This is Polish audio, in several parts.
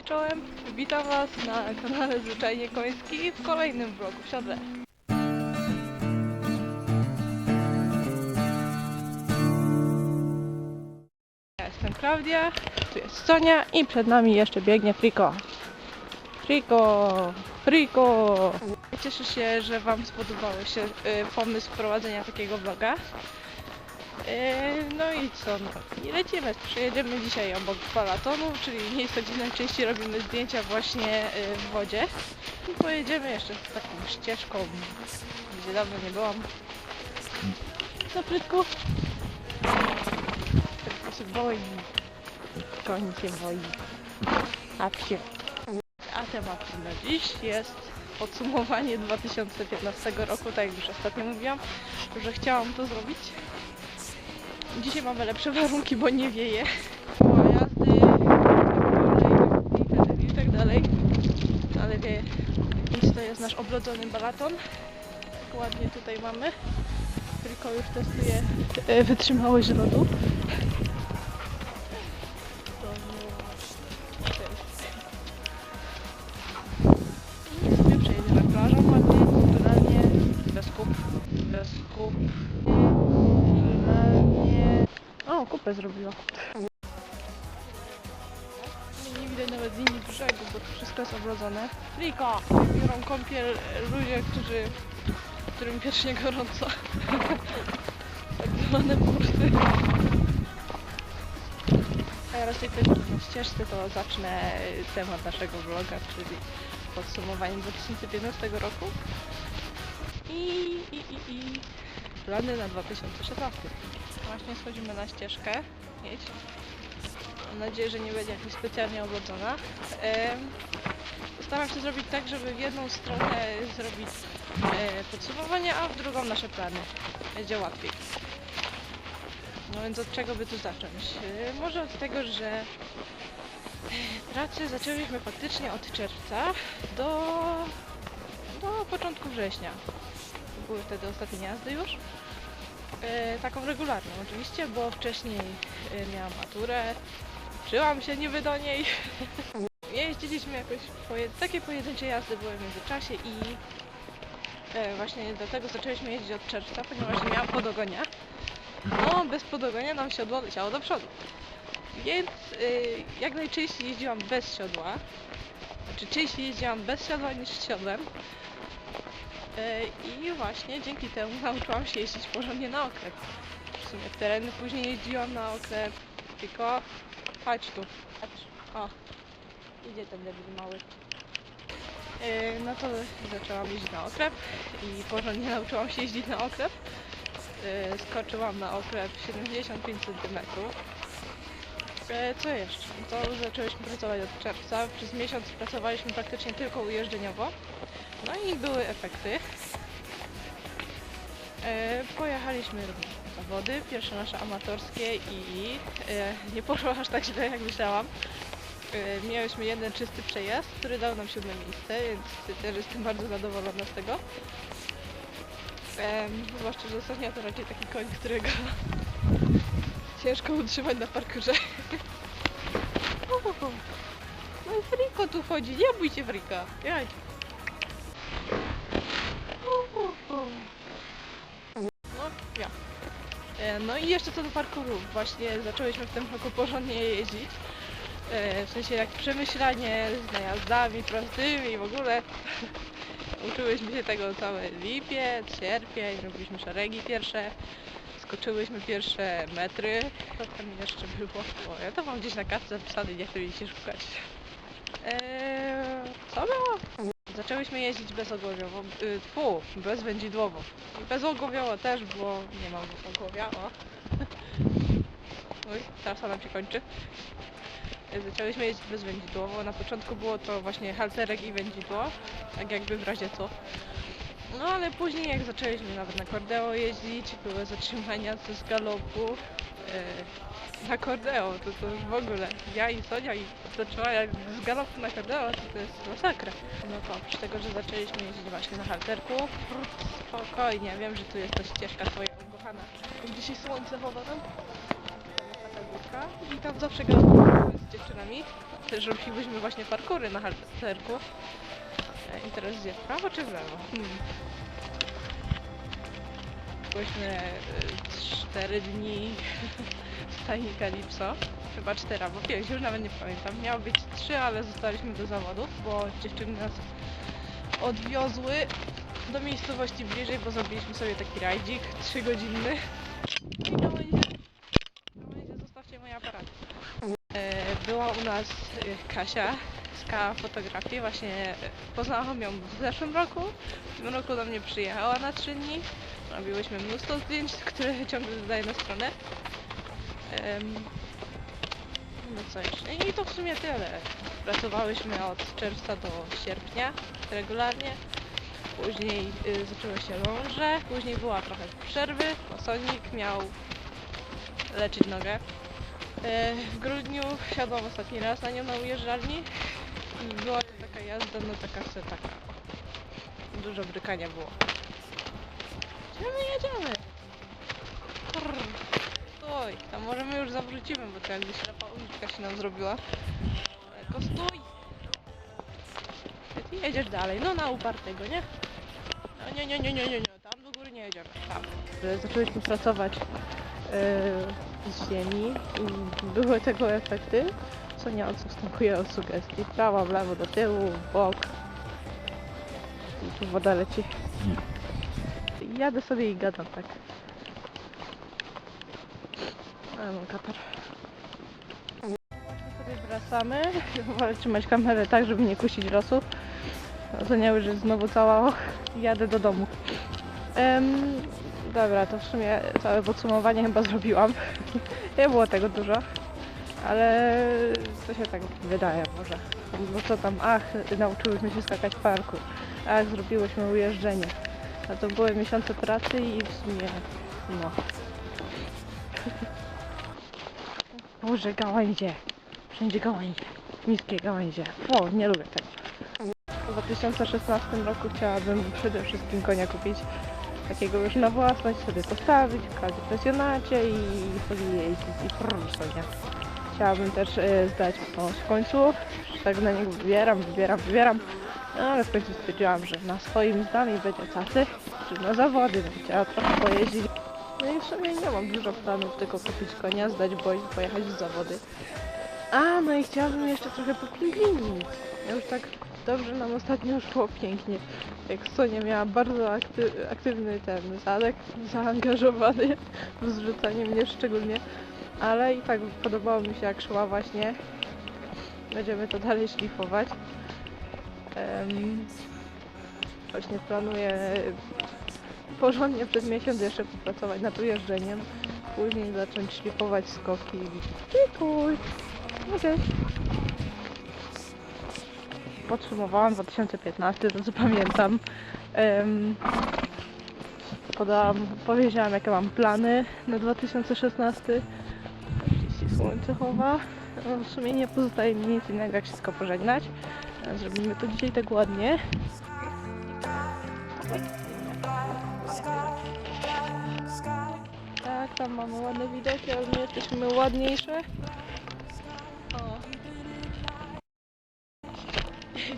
i czołem. Witam Was na kanale Zwyczajnie Koński w kolejnym vlogu w siodle. Ja jestem Klaudia, tu jest Sonia i przed nami jeszcze biegnie Friko. Friko! Friko! Cieszę się, że Wam spodobał się y, pomysł wprowadzenia takiego vloga. Yy, No i co, no i lecimy. Przejedziemy dzisiaj obok balatonu, czyli miejsca, gdzie najczęściej robimy zdjęcia właśnie yy, w wodzie. I pojedziemy jeszcze taką ścieżką, gdzie dawno nie byłam. Na prytku. Tylko się boi. Koń się boi. A psie. A tematem na dziś jest podsumowanie 2015 roku, tak jak już ostatnio mówiłam, że chciałam to zrobić. Dzisiaj mamy lepsze warunki, bo nie wieje. Jazdy i, i tak dalej. Ale wieje. Więc to jest nasz obrodzony balaton. Tak ładnie tutaj mamy. Tylko już testuje wytrzymałość lodu. Bo to wszystko jest obrodzone. Riko! Biorą kąpiel ludzie, którzy, którym wiecznie gorąco. tak zwane bursy. A ja raczej też na ścieżce to zacznę temat naszego vloga, czyli podsumowanie 2015 roku i, i, i, i plany na 2016. Właśnie schodzimy na ścieżkę. Jedź. Mam nadzieję, że nie będzie jakoś specjalnie oblodzona. Em, Staram się zrobić tak, żeby w jedną stronę zrobić e, podsumowanie, a w drugą nasze plany. Będzie łatwiej. No więc od czego by tu zacząć? E, Może od tego, że e, pracę zaczęliśmy faktycznie od czerwca do, do początku września. Były wtedy ostatnie jazdy już. Taką regularną oczywiście, bo wcześniej miałam maturę, uczyłam się niby do niej. Jeździliśmy jakoś, poje, takie pojedyncze jazdy były w międzyczasie i e, właśnie dlatego zaczęliśmy jeździć od czerwca, ponieważ nie miałam podogonia. No, bez podogonia nam siodło leciało do przodu. Więc e, jak najczęściej jeździłam bez siodła. Znaczy częściej jeździłam bez siodła niż z siodłem. E, I właśnie dzięki temu nauczyłam się jeździć porządnie na okrep. W sumie w tereny później jeździłam na okrep, tylko chodź tu, patrz, o, idzie ten debil mały. E, No to zaczęłam jeździć na okrep i porządnie nauczyłam się jeździć na okrep. E, Skoczyłam na okrep 75 cm. E, Co jeszcze? To zaczęliśmy pracować od czerwca. Przez miesiąc pracowaliśmy praktycznie tylko ujeżdżeniowo. No i były efekty. E, pojechaliśmy na zawody, pierwsze nasze amatorskie i e, nie poszło aż tak źle jak myślałam. E, miałyśmy jeden czysty przejazd, który dał nam siódme miejsce, więc też jestem bardzo zadowolona z tego. E, zwłaszcza, że Sonia to raczej taki koń, którego ciężko utrzymać na parkurze. No i Friko tu chodzi, nie bój się Frika. Jaj. No i jeszcze co do parkouru. Właśnie zaczęłyśmy w tym roku porządnie jeździć. E, W sensie jak przemyślanie z najazdami prostymi w ogóle. Uczyłyśmy się tego cały lipiec, sierpień, robiliśmy szeregi pierwsze. Skoczyłyśmy pierwsze metry. Co tam jeszcze było? O, ja to mam gdzieś na kartce zapisane, nie chcę mi się szukać. Eee, co było? Zaczęłyśmy jeździć bezogłowiowo, y, fu, bezwędzidłowo. I bezogłowiowo też, bo nie mam ogłowia, o. Oj, trasa nam się kończy. Zaczęłyśmy jeździć bezwędzidłowo. Na początku było to właśnie halterek i wędzidło, tak jakby w razie co. No ale później jak zaczęliśmy nawet na kordeo jeździć, były zatrzymania co z galopu. Na kordeo, to, to już w ogóle. Ja i Sonia i zaczęła z galopu na kordeo, to, to jest masakra. No to oprócz tego, że zaczęliśmy jeździć właśnie na halterku, spokojnie, wiem, że tu jest ta ścieżka twoja ukochana. Gdzie się słońce chowa tam? I tam zawsze gram z dziewczynami. też robiłyśmy właśnie parkury na halterku. E, I teraz gdzie? W prawo czy w lewo? Hmm. Byłyśmy 4 dni w stajni Kalipso. Chyba 4 albo 5, już nawet nie pamiętam. Miało być 3, ale zostaliśmy do zawodów, bo dziewczyny nas odwiozły do miejscowości bliżej, bo zrobiliśmy sobie taki rajdzik 3 godzinny. I gałęzie, gałęzie zostawcie moje aparaty. E, Była u nas e, Kasia z K fotografii, właśnie e, poznałam ją w zeszłym roku. W tym roku do mnie przyjechała na 3 dni. Robiłyśmy mnóstwo zdjęć, które ciągle dodaję na stronę. No co jeszcze? I to w sumie tyle. Pracowałyśmy od czerwca do sierpnia regularnie. Później y, zaczęły się ląże, później była trochę przerwy, bo Sonik miał leczyć nogę. E, w grudniu siadłam ostatni raz na nią na ujeżdżalni i była taka jazda, no taka se taka. Dużo brykania było. Gdzie my jedziemy? Brr. Stój, tam może my już zawrócimy, bo to jakby ślepa uliczka się nam zrobiła. Tylko stój! Ty jedziesz dalej, no na upartego, nie? No nie, nie, nie, nie, nie, nie, tam do góry nie jedziemy, tam. Zaczęliśmy pracować yy, z ziemi i były tego efekty, co nie odstępuje od sugestii. W Prawo, w lewo, do tyłu, w bok. I tu woda leci. Jadę sobie i gadam tak. Ale mam katar. Sobie wracamy. Wolę trzymać kamerę tak, żeby nie kusić losu. Oceniały, że znowu cała och, jadę do domu. Dobra, to w sumie całe podsumowanie chyba zrobiłam. Nie było tego dużo, ale to się tak wydaje może. Bo co tam, ach, nauczyłyśmy się skakać w parku, ach, zrobiłyśmy ujeżdżenie. A to były miesiące pracy i w sumie, no. Boże, gałęzie. Wszędzie gałęzie. Niskie gałęzie. O, nie lubię tego. W 2016 roku chciałabym przede wszystkim konia kupić. Takiego już na własność sobie postawić, w każdym pensjonacie i sobie jeździć i prrr konia. Chciałabym też e, zdać pomoc w końcu. Tak na niego wybieram, wybieram, wybieram. No ale końcu stwierdziłam, że na swoim z nami będzie cacy, czy na zawody będę chciała trochę pojeździć. No i w sumie nie mam dużo planów, tylko kupić konia, zdać boj i pojechać w zawody. A, no i chciałabym jeszcze trochę popinglinić. Ja już tak dobrze nam ostatnio szło pięknie. Jak Sonia miała bardzo akty aktywny ten zadek, zaangażowany w zrzucanie mnie szczególnie. Ale i tak podobało mi się jak szła właśnie. Będziemy to dalej szlifować. Em, właśnie planuję porządnie przez miesiąc jeszcze popracować nad ujeżdżeniem. Później zacząć szlifować skoki. Dziękuję. Okej. Podsumowałam 2015, to co pamiętam. Em, podałam, powiedziałam jakie mam plany na 2016. Oczywiście słońce chowa. No, W sumie nie pozostaje mi nic innego jak tylko pożegnać. Zrobimy to dzisiaj tak ładnie. Tak, tam mamy ładne widoki, ale my jesteśmy ładniejsze. O.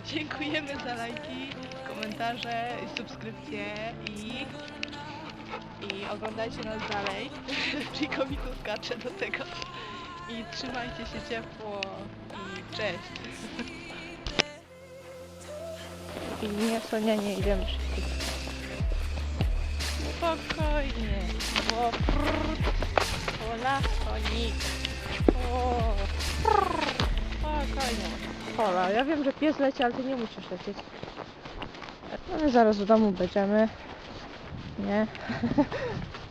Dziękujemy za lajki, komentarze, subskrypcje i... I oglądajcie nas dalej. Pliko mi tu skacze do tego. I trzymajcie się ciepło i cześć. I nie, Sonia, nie idziemy szybko. Spokojnie, bo prrrt, pola, konik. O, prrrt, spokojnie. Pola, ja wiem, że pies leci, ale ty nie musisz lecieć. No my zaraz do domu będziemy. Nie?